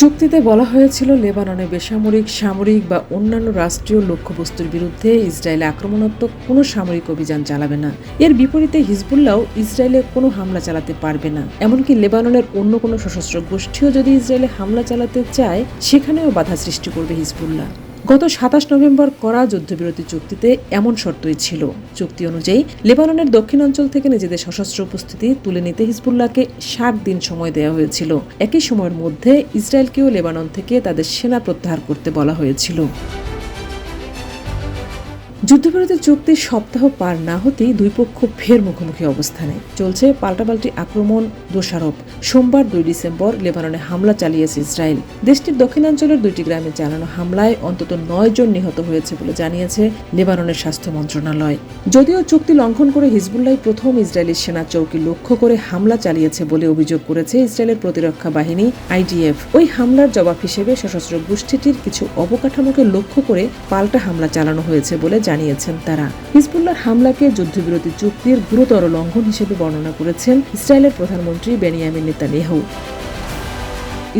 চুক্তিতে বলা হয়েছিল, লেবাননে বেসামরিক, সামরিক বা অন্যান্য রাষ্ট্রীয় লক্ষ্যবস্তুর বিরুদ্ধে ইসরায়েল আক্রমণাত্মক কোনো সামরিক অভিযান চালাবে না। এর বিপরীতে হিজবুল্লাও ইসরায়েলে কোনো হামলা চালাতে পারবে না। এমনকি লেবাননের অন্য কোনো সশস্ত্র গোষ্ঠীও যদি ইসরায়েলে হামলা চালাতে চায়, সেখানেও বাধা সৃষ্টি করবে হিজবুল্লাহ। গত সাতাশ নভেম্বর করা যুদ্ধবিরতি চুক্তিতে এমন শর্তই ছিল। চুক্তি অনুযায়ী লেবাননের দক্ষিণ অঞ্চল থেকে নিজেদের সশস্ত্র উপস্থিতি তুলে নিতে হিজবুল্লাহকে ষাট দিন সময় দেওয়া হয়েছিল। একই সময়ের মধ্যে ইসরায়েলকেও লেবানন থেকে তাদের সেনা প্রত্যাহার করতে বলা হয়েছিল। যুদ্ধবিরতি চুক্তি সপ্তাহ পার না হতেই দুই পক্ষ ফের মুখোমুখি অবস্থানে। চলছে পাল্টাপাল্টি আক্রমণ, দোষারোপ। সোমবার দুই ডিসেম্বর লেবাননে হামলা চালিয়েছে ইসরায়েল। দেশটির দক্ষিণাঞ্চলের দুইটি গ্রামে চালানো হামলায় অন্তত নয় জন নিহত হয়েছে বলে জানিয়েছে লেবাননের স্বাস্থ্য মন্ত্রণালয়। যদিও চুক্তি লঙ্ঘন করে হিজবুল্লাহ প্রথম ইসরায়েলি সেনা চৌকি লক্ষ্য করে হামলা চালিয়েছে বলে অভিযোগ করেছে ইসরায়েলের প্রতিরক্ষা বাহিনী আইডিএফ। ওই হামলার জবাব হিসেবে সশস্ত্র গোষ্ঠীটির কিছু অবকাঠামোকে লক্ষ্য করে পাল্টা হামলা চালানো হয়েছে বলে জানিয়েছেন তারা। হিজবুল্লাহর হামলাকে যুদ্ধবিরতি চুক্তির গুরুতর লঙ্ঘন হিসেবে বর্ণনা করেছেন ইসরায়েলের প্রধানমন্ত্রী বেনিয়ামিন নেতানিয়াহু।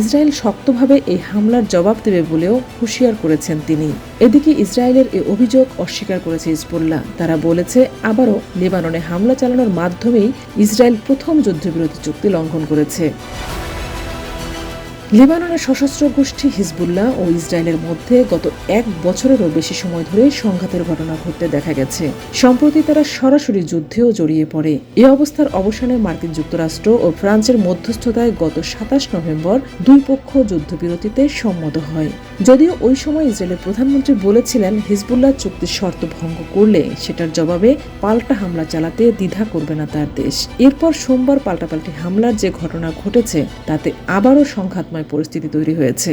ইসরায়েল শক্তভাবে এই হামলার জবাব দেবে বলেও হুঁশিয়ার করেছেন তিনি। এদিকে ইসরায়েলের এই অভিযোগ অস্বীকার করেছে হিজবুল্লাহ। তারা বলেছে, আবারও লেবাননে হামলা চালানোর মাধ্যমেই ইসরায়েল প্রথম যুদ্ধবিরতি চুক্তি লঙ্ঘন করেছে। লেবাননের সশস্ত্র গোষ্ঠী হিজবুল্লাহ ও ইসরায়েলের মধ্যে গত এক বছরেরও বেশি সময় ধরে সংঘাতের ঘটনা ঘটতে দেখা গেছে। সম্প্রতি তারা সরাসরি যুদ্ধেও জড়িয়ে পড়ে। এ অবস্থার অবসানে মার্কিন যুক্তরাষ্ট্র ও ফ্রান্সের মধ্যস্থতায় গত সাতাশ নভেম্বর দুই পক্ষ যুদ্ধবিরতিতে সম্মত হয়। যদিও ওই সময় ইসরায়েলের প্রধানমন্ত্রী বলেছিলেন হিজবুল্লাহ চুক্তির শর্ত ভঙ্গ করলে সেটার জবাবে পাল্টা হামলা চালাতে দ্বিধা করবে না তার দেশ। এরপর সোমবার পাল্টাপাল্টি হামলার যে ঘটনা ঘটেছে, তাতে আবারও সংঘাতময় পরিস্থিতি তৈরি হয়েছে।